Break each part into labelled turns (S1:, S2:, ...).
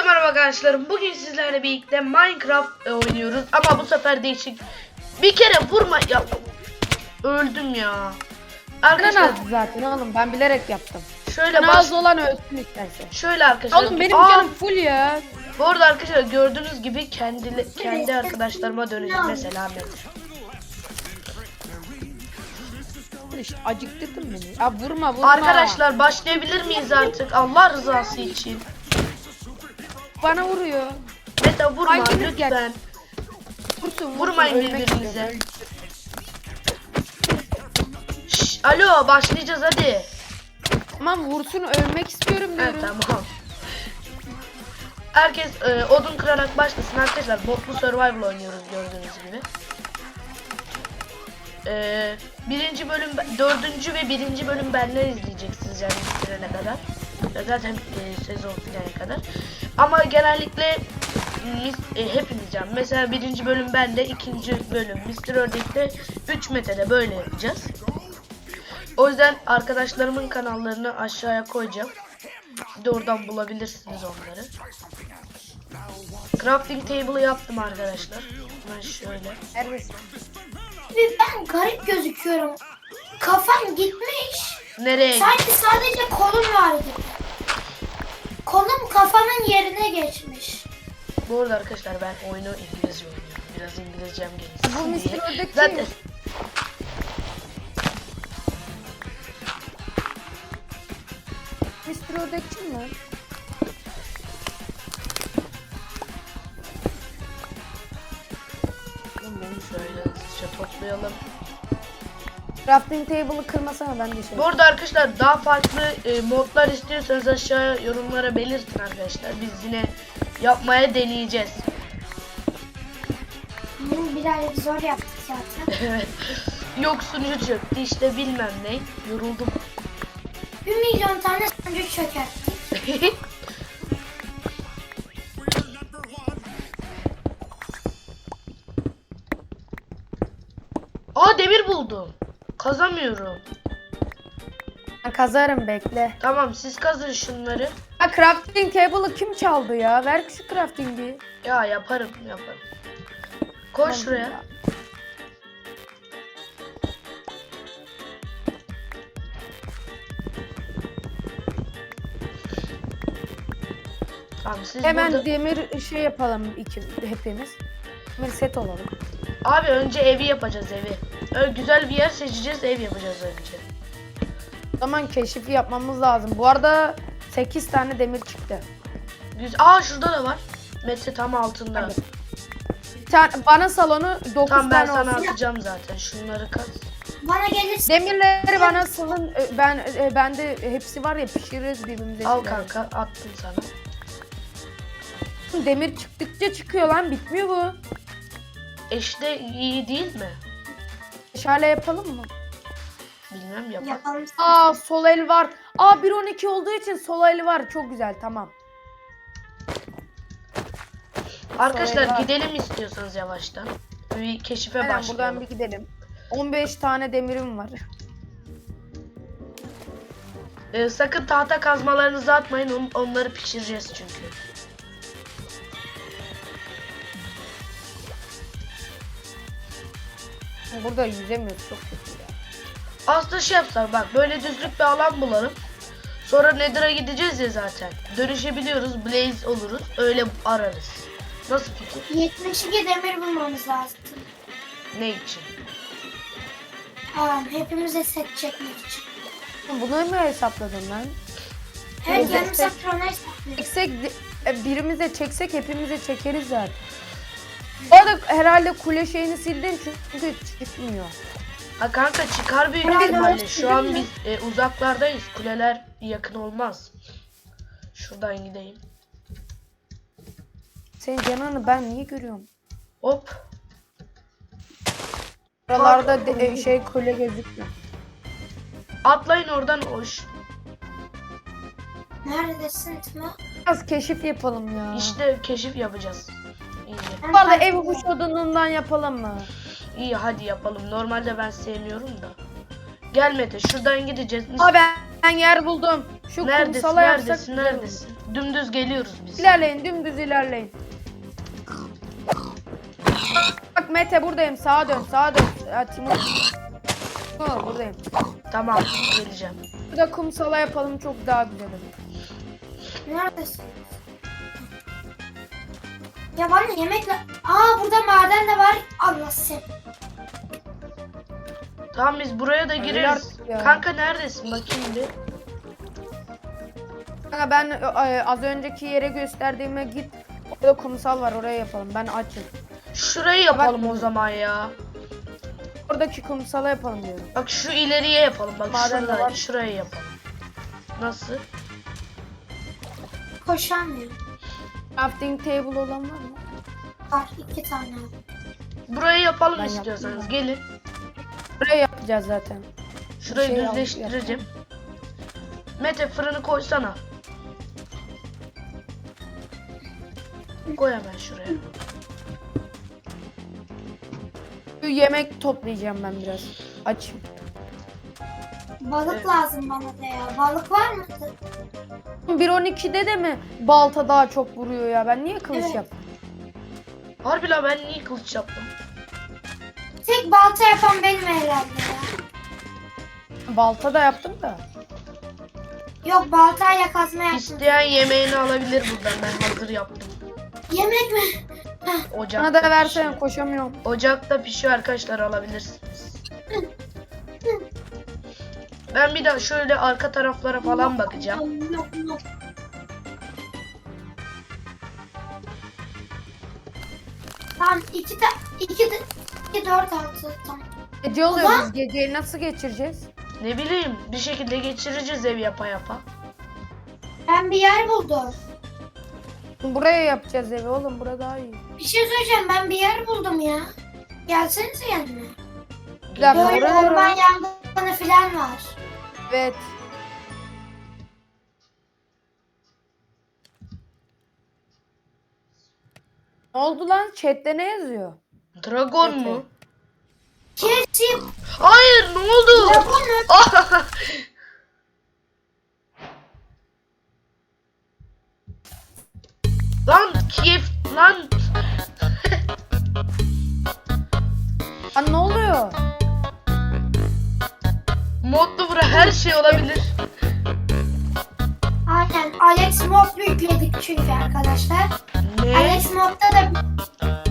S1: Herkese merhaba arkadaşlarım. Bugün sizlerle birlikte Minecraft e, oynuyoruz ama bu sefer değişik. Bir kere vurma ya. Öldüm ya. Arkadaşlar
S2: nazlı zaten oğlum ben bilerek yaptım.
S1: şöyle baş
S2: Nazlı olan ölsün isterse.
S1: şöyle arkadaşlar.
S2: Oğlum benim
S1: Aa,
S2: canım full ya.
S1: Bu arada arkadaşlar gördüğünüz gibi kendi kendi arkadaşlarıma döneceğim mesela.
S2: İşte acıktırdın beni. Ya vurma vurma.
S1: Arkadaşlar başlayabilir miyiz artık Allah rızası için?
S2: Bana vuruyor.
S1: Mete vurma
S2: Ay, gel.
S1: lütfen.
S2: Vursun, vursun,
S1: Vurmayın birbirinize. Şş, alo başlayacağız hadi.
S2: Tamam vursun ölmek istiyorum
S1: Evet
S2: diyorum.
S1: tamam. Herkes e, odun kırarak başlasın arkadaşlar. Botlu survival oynuyoruz gördüğünüz gibi. E, birinci bölüm, dördüncü ve birinci bölüm benden izleyeceksiniz yani bitirene kadar. Ya Zaten e, sezon finale kadar. Ama genellikle mis- e, hepiniz can. Mesela birinci bölüm bende, ikinci bölüm Mr. Ördek'te, 3 Mete'de böyle yapacağız. O yüzden arkadaşlarımın kanallarını aşağıya koyacağım. Bir de oradan bulabilirsiniz onları. Crafting table'ı yaptım arkadaşlar. Ben şöyle.
S2: Neredesin?
S3: Ben garip gözüküyorum. Kafam gitmiş.
S1: Nereye?
S3: Sanki sadece kolum var gibi. Kolum kafamın yerine geçmiş.
S1: Bu arada arkadaşlar ben oyunu İngilizce oynuyorum. Biraz İngilizcem
S2: Bu
S1: gelişsin diye.
S2: Mr. Ördek
S1: Zaten
S2: kim? Mr. Ördek kim lan?
S1: Şöyle hızlıca toplayalım.
S2: Crafting table'ı kırmasana ben de şey.
S1: Bu arada arkadaşlar daha farklı e, modlar istiyorsanız aşağıya yorumlara belirtin arkadaşlar. Biz yine yapmaya deneyeceğiz.
S3: Bunu birazcık zor yaptık zaten.
S1: Evet. Yok sunucu çöktü işte bilmem ne. Yoruldum.
S3: Bir milyon tane sonucu çökerttik.
S1: Kazamıyorum.
S2: Ben kazarım bekle.
S1: Tamam siz kazın şunları.
S2: Ha crafting table'ı kim çaldı ya? Ver şu crafting'i.
S1: Ya yaparım yaparım. Koş şuraya. Tamam siz
S2: Hemen
S1: burada...
S2: demir şey yapalım iki hepimiz. Demir set olalım.
S1: Abi önce evi yapacağız evi. Öyle güzel bir yer seçeceğiz ev yapacağız önce.
S2: O zaman keşif yapmamız lazım. Bu arada 8 tane demir çıktı.
S1: Güzel. Aa şurada da var. Mete tam altında.
S2: Hadi. Bir tane bana salonu 9
S1: Tam ben
S2: tane
S1: sana
S2: olsun.
S1: atacağım zaten. Şunları kaz.
S3: Bana gelirse
S2: Demirleri bana salın. e, Ben e, bende hepsi var ya pişiririz birbirimize.
S1: Al kanka attım sana.
S2: Demir çıktıkça çıkıyor lan bitmiyor bu.
S1: E işte iyi değil mi?
S2: Şöyle yapalım mı?
S1: Bilmem yapar.
S3: yapalım.
S2: Aa sol el var. Aa 1.12 olduğu için sol el var. Çok güzel tamam.
S1: Arkadaşlar
S2: Sonra-
S1: gidelim istiyorsanız yavaştan. Bir keşife
S2: Aynen
S1: başlayalım.
S2: buradan bir gidelim. 15 tane demirim var.
S1: Ee, sakın tahta kazmalarınızı atmayın. on- onları pişireceğiz çünkü.
S2: Burada yüzemiyoruz çok kötü ya.
S1: Aslında şey yapsak bak böyle düzlük bir alan bulalım. Sonra Nether'a gideceğiz ya zaten. Dönüşebiliyoruz. Blaze oluruz. Öyle ararız. Nasıl fikir?
S3: 72 demir bulmamız lazım.
S1: Ne için?
S3: Ha, hepimize set çekmek için.
S2: Bunu mu hesapladın lan?
S3: Evet yarım
S2: set-
S3: sonra hesaplıyoruz.
S2: Çeksek, e, birimize çeksek hepimize çekeriz zaten. Bu arada herhalde kule şeyini sildin çünkü çıkmıyor.
S1: Ha kanka çıkar büyük
S3: Herhalde
S1: ihtimalle.
S3: öyle
S1: Şu an biz e, uzaklardayız. Kuleler yakın olmaz. Şuradan gideyim.
S2: Senin canını ben niye görüyorum?
S1: Hop.
S2: Buralarda de- e, şey kule gözükmüyor.
S1: Atlayın oradan hoş.
S3: Neredesin Timo?
S2: Biraz keşif yapalım ya.
S1: İşte keşif yapacağız. İyi.
S3: Ben
S2: Vallahi
S3: fark
S2: ev
S3: ettim.
S2: kuş odunundan yapalım mı?
S1: İyi hadi yapalım. Normalde ben sevmiyorum da. Gel Mete şuradan gideceğiz. Mis-
S2: Aa ben, yer buldum. Şu
S1: neredesin?
S2: kumsala yapsak
S1: Neredesin?
S2: güzel olur.
S1: Neredesin? Dümdüz geliyoruz biz.
S2: İlerleyin dümdüz ilerleyin. Bak Mete buradayım sağa dön sağa dön. Ya, Timur. Timur, buradayım.
S1: Tamam geleceğim.
S2: Burada kumsala yapalım çok daha güzel olur.
S3: Neredesin? Ya bana yemekle... Aa burada maden de var. Allah sen.
S1: Tamam biz buraya da gireriz.
S2: ya.
S1: Kanka neredesin bakayım bir.
S2: Kanka ben e, az önceki yere gösterdiğime git. Orada kumsal var oraya yapalım. Ben açım.
S1: Şurayı yapalım o zaman ya.
S2: Oradaki kumsala yapalım diyorum.
S1: Bak şu ileriye yapalım. Bak
S2: Maden de
S1: şurada,
S2: var.
S1: şuraya yapalım. Nasıl?
S3: Koşamıyor.
S2: Crafting table olan var mı?
S3: Var iki tane.
S1: Burayı yapalım
S2: Ben
S1: istiyorsanız.
S2: yaptım
S1: Gelin.
S2: Buraya yapacağız zaten.
S1: Şurayı
S2: Şey al-
S1: düzleştireceğim. Mete fırını koysana. Koy hemen şuraya.
S2: Şu yemek toplayacağım ben biraz. Açım.
S3: Balık
S1: Evet.
S3: lazım bana da ya. Balık var mı?
S2: 1.12'de de mi balta daha çok vuruyor ya? Ben niye kılıç
S3: Evet.
S2: yaptım?
S1: Harbi la ben niye kılıç yaptım?
S3: Tek balta yapan benim herhalde ya.
S2: Balta da yaptım da.
S3: Yok baltayla kazma yaptım.
S1: İsteyen yemeğini alabilir buradan. Ben hazır yaptım.
S3: Yemek mi?
S1: Ocakta
S2: Bana da
S1: pişiyor.
S2: koşamıyorum.
S1: Ocakta pişiyor arkadaşlar alabilirsiniz. Ben bir daha şöyle arka taraflara falan bakacağım.
S3: Tamam iki de iki de iki dört altı tamam.
S2: Gece oluyor biz geceyi nasıl geçireceğiz?
S1: Ne bileyim bir şekilde geçireceğiz ev yapa yapa.
S3: Ben bir yer buldum.
S2: Buraya yapacağız evi oğlum bura daha iyi.
S3: Bir şey söyleyeceğim ben bir yer buldum ya. Gelsenize yanıma. Böyle orman yangını falan var.
S2: Evet. Ne oldu lan? Chat'te ne yazıyor?
S1: Dragon
S2: Mete.
S1: mu?
S3: Kesip
S1: Hayır ne oldu?
S3: dragon mu?
S1: Ah! lan Kiev lan
S2: Lan ne oluyor?
S1: Modlu bura her şey olabilir.
S3: Aynen Alex Mob yükledik çünkü arkadaşlar.
S1: Ne?
S3: Alex Mob'da da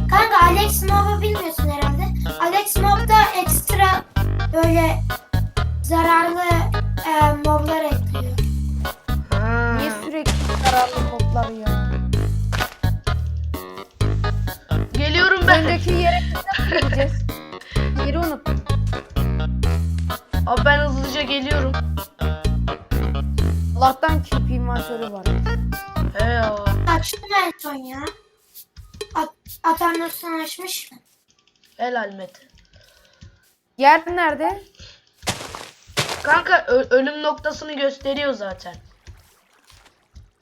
S3: kanka Alex Mob'u bilmiyorsun herhalde. Alex Mob'da ekstra böyle zararlı e, moblar ekliyor.
S1: Ha.
S2: Niye sürekli zararlı modlar ya?
S1: Geliyorum ben.
S2: Öndeki yere gideceğiz? Yeri unuttum.
S1: Abi ben geliyorum.
S2: Allah'tan keep inventörü var.
S1: He ya.
S3: Açtım en son ya. At, Atarnos'tan açmış mı?
S1: Helal Mete.
S2: Yer nerede?
S1: Kanka ö- ölüm noktasını gösteriyor zaten.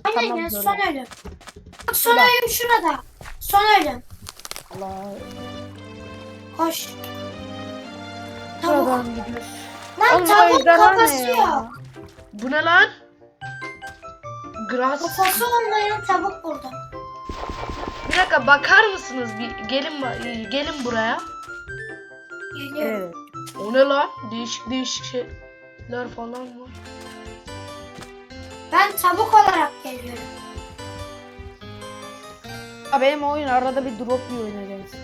S3: Aynen
S2: Tamam,
S3: ya,
S2: böyle.
S3: son ölüm. Bak son
S2: Ulan.
S3: ölüm şurada. Son ölüm.
S2: Allah.
S3: Koş. Tavuk.
S2: Buradan gidiyoruz.
S3: Lan
S2: Oğlum,
S3: tavuk
S2: ejderha ne
S3: kafası
S2: ya?
S3: yok.
S1: Bu ne lan? Grass.
S3: Kafası olmayan tavuk buldum.
S1: Bir dakika bakar mısınız? Bir gelin ba- gelin buraya.
S3: Geliyorum.
S2: Evet.
S1: O ne lan? Değişik değişik şeyler falan var.
S3: Ben tavuk olarak geliyorum.
S2: Ha, benim oyun arada bir drop yiyor nedense.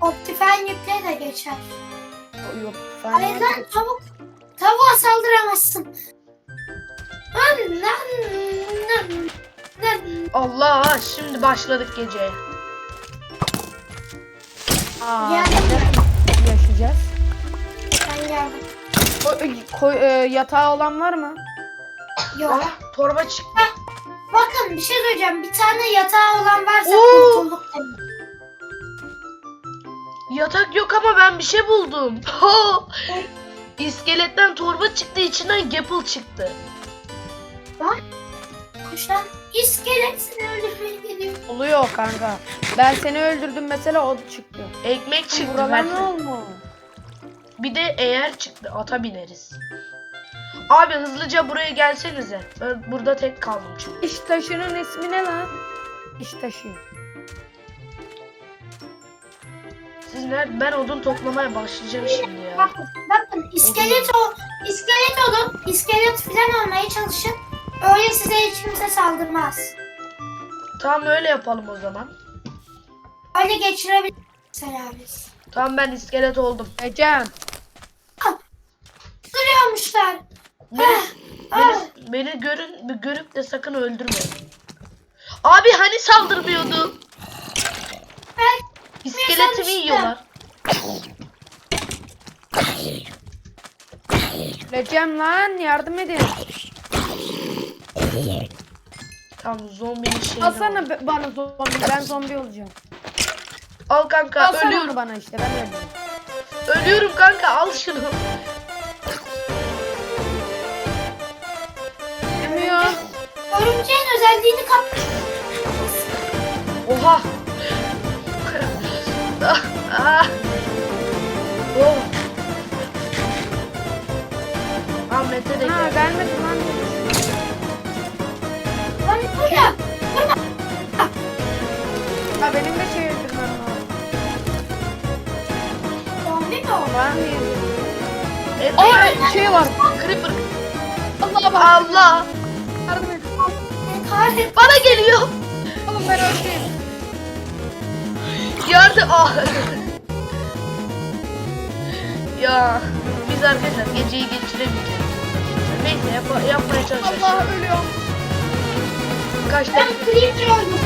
S3: Optifen yükle de geçer.
S2: Yok.
S3: Hayır lan tavuk. Tavuğa saldıramazsın.
S1: Allah şimdi başladık geceye.
S2: Aa,
S3: Geldim
S2: yaşayacağız?
S3: Ben geldim.
S2: Koy, koy- e, yatağı olan var mı?
S3: Yok.
S1: Ah torba çıktı.
S3: Bakın bir şey söyleyeceğim. Bir tane yatağı olan varsa
S1: Oo.
S3: kurtulduk demek.
S1: Yatak yok ama ben bir şey buldum. İskeletten torba çıktı içinden gapple çıktı.
S3: Bak. Kuşlar iskelet seni öldürmeye geliyor.
S2: Oluyor kanka. Ben seni öldürdüm mesela o çıktı.
S1: Ekmek çıktı.
S2: Buralar ne olmuş?
S1: Bir de eğer çıktı ata bineriz. Abi hızlıca buraya gelsenize. Ben burada tek kaldım çünkü.
S2: İş taşının ismi ne lan? İş taşı.
S1: Siz nerede? Ben odun toplamaya başlayacağım şimdi ya.
S3: Bakın, bakın iskelet o, iskelet olun, iskelet falan olmaya çalışın. Öyle size hiç kimse saldırmaz.
S1: Tamam öyle yapalım o zaman.
S3: Öyle geçirebiliriz mesela biz.
S1: Tamam ben iskelet oldum.
S2: Ecem.
S3: Duruyormuşlar.
S1: Beni, beni, beni görün, görüp de sakın öldürmeyin. Abi hani saldırmıyordu?
S3: Ben
S1: İskeletimi yiyorlar.
S2: Ecem lan yardım edin.
S1: Tamam zombinin şeyini
S2: Alsana
S1: al.
S2: be- bana zombi. Ben zombi olacağım.
S1: Al kanka
S2: Alsana onu
S1: ölüyorum.
S2: bana işte ben öleceğim.
S1: Ölüyorum kanka al şunu.
S2: Yemiyor.
S3: Örümceğin özelliğini kapmış.
S1: Oha. Ah, ah. Oh. Ahmet'e de
S2: Ha
S1: gel.
S2: gelmedi lan.
S3: Lan buraya.
S2: Ha benim de şey öldürmem lazım.
S3: Zombi mi o?
S2: Var mı?
S1: Evet,
S2: Aa şey var.
S1: Creeper.
S2: Allah.
S1: Allah.
S2: Yardım edin.
S3: Kahret.
S1: Bana geliyor.
S2: Oğlum ben öldüm.
S1: Yardım. Ah. Ya biz arkadaşlar geceyi geçiremeyeceğiz. Neyse yap yapmaya çalışacağız.
S2: Allah ölüyorum.
S1: Kaç
S3: Ben
S1: dakika?
S3: creeper oldum.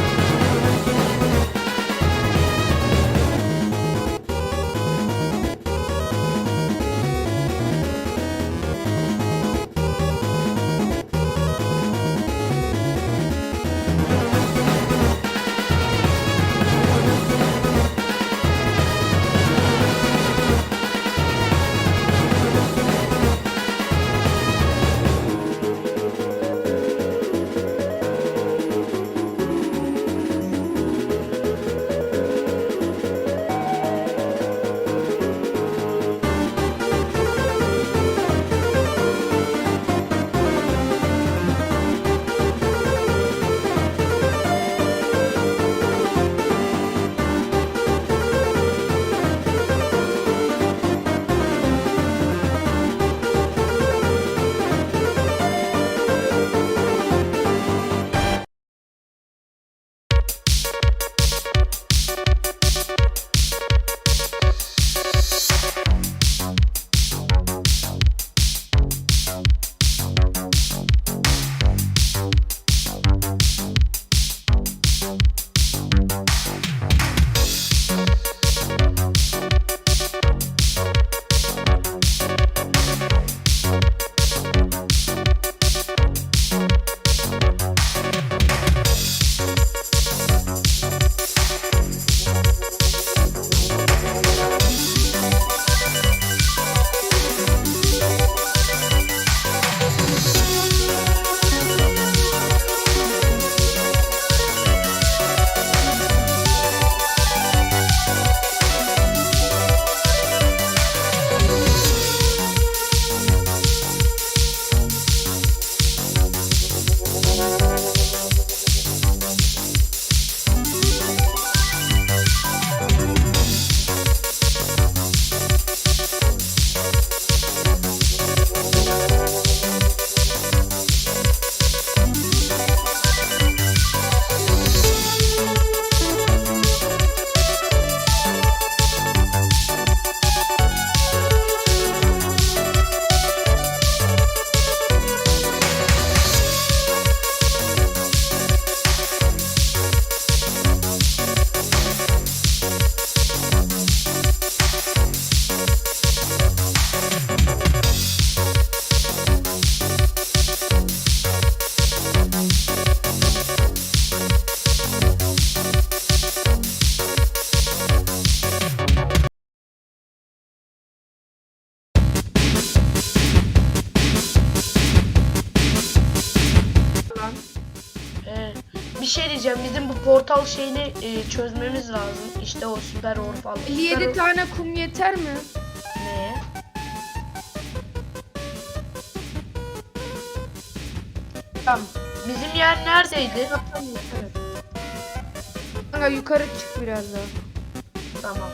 S1: Diyeceğim. Bizim bu portal şeyini e, çözmemiz lazım. İşte o süper or falan.
S2: 57
S1: Süper
S2: tane kum yeter mi?
S1: Ne?
S2: Tamam.
S1: Bizim yer neredeydi?
S2: Evet. Kanka yukarı çık biraz daha.
S1: Tamam.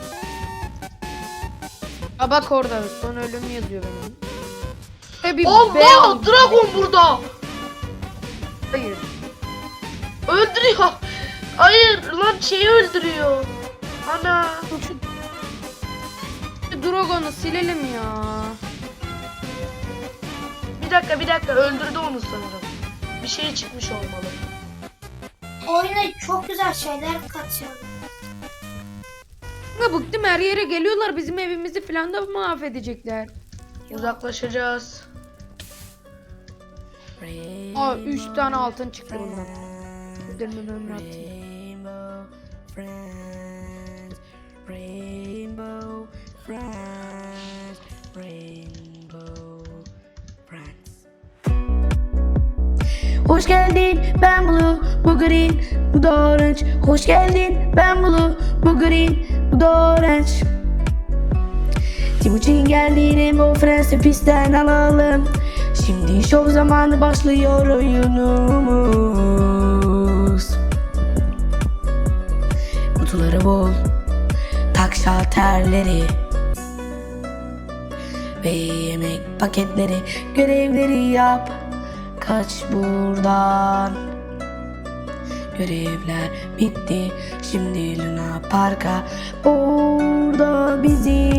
S2: Aa bak orada son ölüm yazıyor benim. Ve bir
S1: Allah! Dragon burada!
S2: Hayır.
S1: Öldürüyor. Hayır lan şeyi öldürüyor. Ana.
S2: Şu Dragon'u silelim ya.
S1: Bir dakika bir dakika öldürdü onu sanırım. Bir şey çıkmış olmalı.
S3: Oyuna çok güzel şeyler katıyor.
S2: Kanka bıktım her yere geliyorlar bizim evimizi falan da mahvedecekler.
S1: Uzaklaşacağız.
S2: Aa 3 tane altın çıktı bundan. Üzerime ömrü attım.
S4: Rainbow friends, rainbow friends, rainbow friends. Hoş geldin ben Blue, bu green, bu da orange. Hoş geldin ben Blue, bu green, bu da orange. Timuçin geldi Rainbow Friends'i pistten alalım. Şimdi şov zamanı başlıyor oyunumuz. Kutuları bol, tak şalterleri ve yemek paketleri, görevleri yap. Kaç buradan. Görevler bitti. Şimdi Luna Park'a orada bizi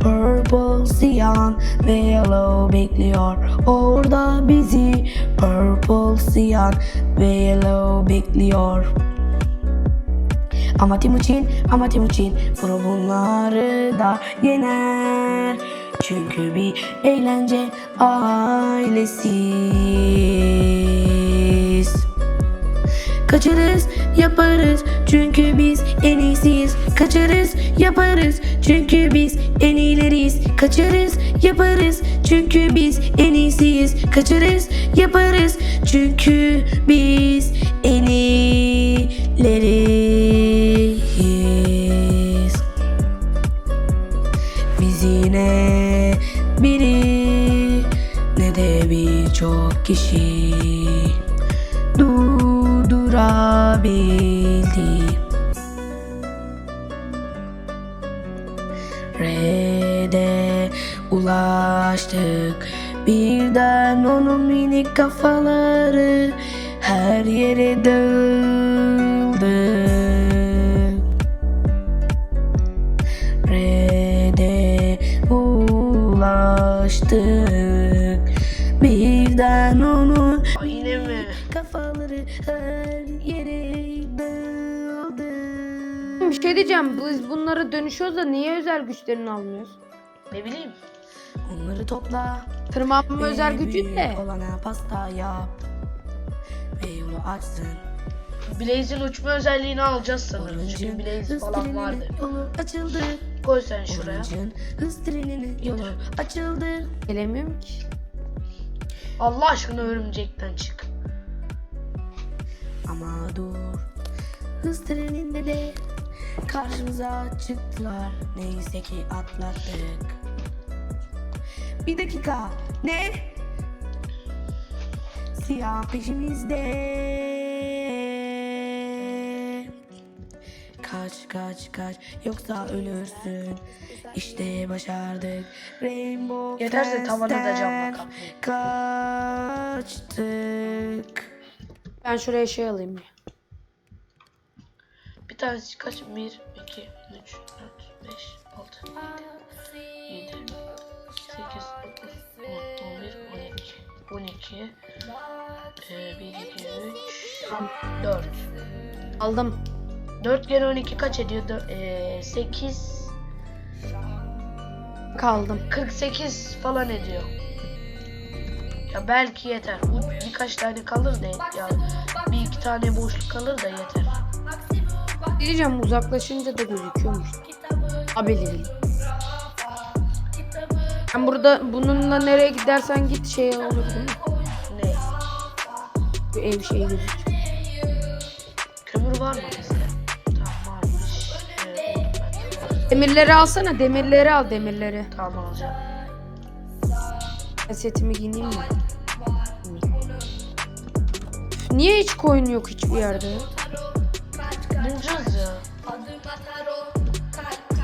S4: Purple, Cyan ve Yellow bekliyor Orada bizi Purple, Cyan ve Yellow bekliyor ama Timuçin, ama Timuçin bunları da yener. Çünkü bir eğlence ailesiyiz Kaçarız, yaparız çünkü biz en iyisiyiz. Kaçarız, yaparız çünkü biz en iyileriyiz. Kaçarız, yaparız çünkü biz en iyisiyiz. Kaçarız, yaparız çünkü biz en iyileriyiz. Biz yine biri ne de birçok kişi durdurabildi. Red'e ulaştık Birden onun minik kafaları her yere dağıldı Red'e ulaştık Birden onun
S1: yine mi?
S4: kafaları her
S2: Bir şey diyeceğim biz bunlara dönüşüyoruz da niye özel güçlerini almıyoruz?
S1: Ne bileyim.
S4: Onları topla
S2: Tırmanma özel
S4: ve
S2: gücü
S4: büyük
S2: de.
S4: olana pasta yap Ve yolu açsın
S1: Blaze'in uçma özelliğini alacağız sanırım. Çünkü Blaze falan vardı.
S4: yolu açıldı
S1: Koy sen şuraya.
S4: Orange'ın hız treninin yolu açıldı
S2: Gelemiyorum ki.
S1: Allah aşkına örümcekten çık.
S4: Ama dur Hız treninde de karşımıza çıktılar. Neyse ki atlattık. Bir dakika. Ne? Siyah peşimizde. Kaç kaç kaç. Yoksa ölürsün. İşte başardık. Rainbow
S1: Yeterse tavanı da camla kaplayın.
S4: Kaçtık.
S2: Ben şuraya şey alayım bir.
S1: Tanesi kaç? 1, 2, 3, 4, 5, 6, 7, 8, 9, 10, 11, 12. 12. Ee, 1, 2, 3, 4.
S2: Aldım.
S1: 4 kere 12 kaç ediyor? Ee, 8,
S2: Kaldım.
S1: 48 falan ediyor. Ya belki yeter. Bu birkaç tane kalır da ya bir iki tane boşluk kalır da yeter.
S2: Diyeceğim uzaklaşınca da gözüküyormuş. Haberleri. Ben burada bununla nereye gidersen git şey olur değil mi?
S1: Ne?
S2: Bir ev şeyi gözüküyor.
S1: Kömür var mı? Tamam varmış. Ee, ben.
S2: Demirleri alsana demirleri al demirleri.
S1: Tamam alacağım.
S2: Ben setimi giyineyim mi? Niye hiç koyun yok hiçbir yerde?
S1: Bulacağız.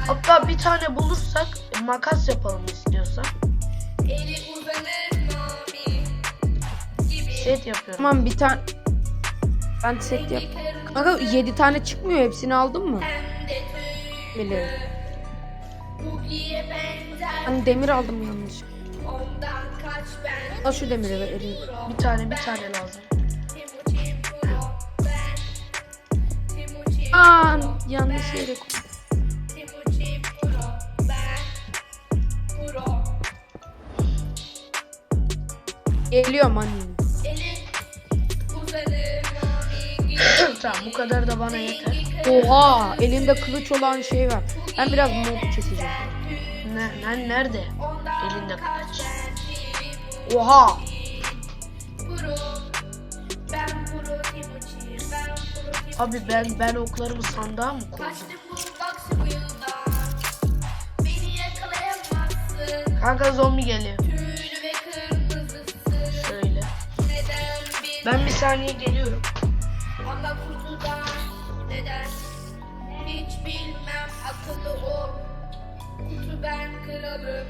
S1: Hatta bir tane bulursak e, makas yapalım istiyorsan. Set yapıyorum.
S2: Tamam bir tane... Ben set yap. Kanka 7 tane çıkmıyor hepsini aldın mı? Biliyorum. Ben demir aldım yanlış. Al şu demiri vereyim.
S1: Bir tane bir tane lazım.
S2: Aa, yanlış yere koy. Geliyorum anne.
S1: tamam bu kadar da bana yeter.
S2: Oha elinde kılıç olan şey var. Ben biraz mob çekeceğim.
S1: Ne, ne- nerede? Elinde kılıç. Oha! Abi ben ben oklarımı sandığa mı koydum? Kanka zombi geliyor. Ben bir saniye geliyorum.
S5: Ama kutudan neden hiç bilmem akıllı ol Kutu ben kralım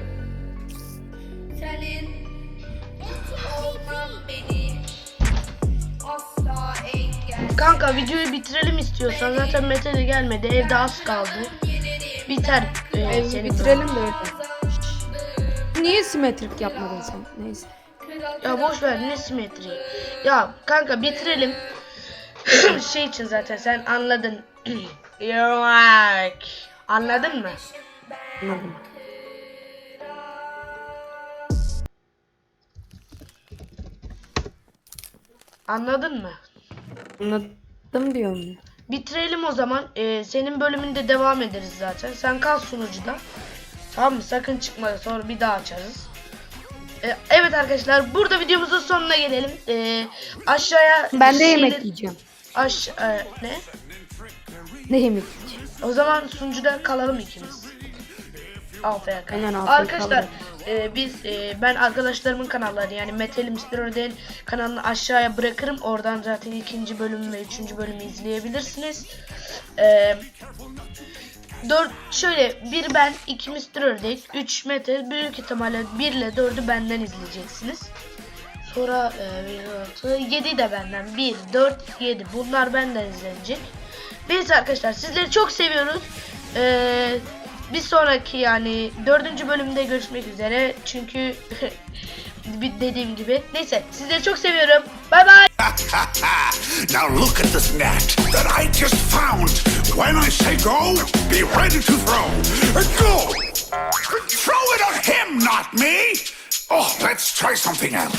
S5: Senin kutu olmam beni Asla engel
S1: Kanka videoyu bitirelim istiyorsan. Zaten Mete de gelmedi. Evde az kaldı. Biter. e,
S2: Evi
S1: senin
S2: bitirelim de öyle. Niye simetrik yapmadın sen? Neyse.
S1: Ya boş ver ne simetri. Ya kanka bitirelim. şey için zaten sen anladın. You're like. Anladın mı?
S2: Anladım.
S1: Anladın mı?
S2: Anladım diyorum.
S1: Bitirelim o zaman. Ee, senin bölümünde devam ederiz zaten. Sen kal sunucuda. Tamam mı? Sakın çıkma. Sonra bir daha açarız. Ee, evet arkadaşlar burada videomuzun sonuna gelelim. Ee, aşağıya
S2: Ben de
S1: şeyleri-
S2: yemek yiyeceğim.
S1: Aş e, ne?
S2: Ne yemek yiyeceğim?
S1: O zaman sunucuda kalalım ikimiz. Aferin.
S2: Aynen, aferin,
S1: Arkadaşlar e, biz e, ben arkadaşlarımın kanalları yani Metal Mr. Öden kanalını aşağıya bırakırım. Oradan zaten ikinci bölüm ve üçüncü bölümü izleyebilirsiniz. E, dört şöyle bir ben, iki Mr. Ördek, üç Mete, büyük ihtimalle bir ile dördü benden izleyeceksiniz. Sonra e, 7 de benden. 1, 4, 7. Bunlar benden izlenecek. Neyse arkadaşlar sizleri çok seviyoruz. Ee, bir sonraki yani dördüncü bölümde görüşmek üzere. Çünkü dediğim gibi. Neyse sizleri çok seviyorum. Bay bay.
S6: now look at this net that I just found. When I say go, be ready to throw. Go! Throw it at him, not me! Oh, let's try something else.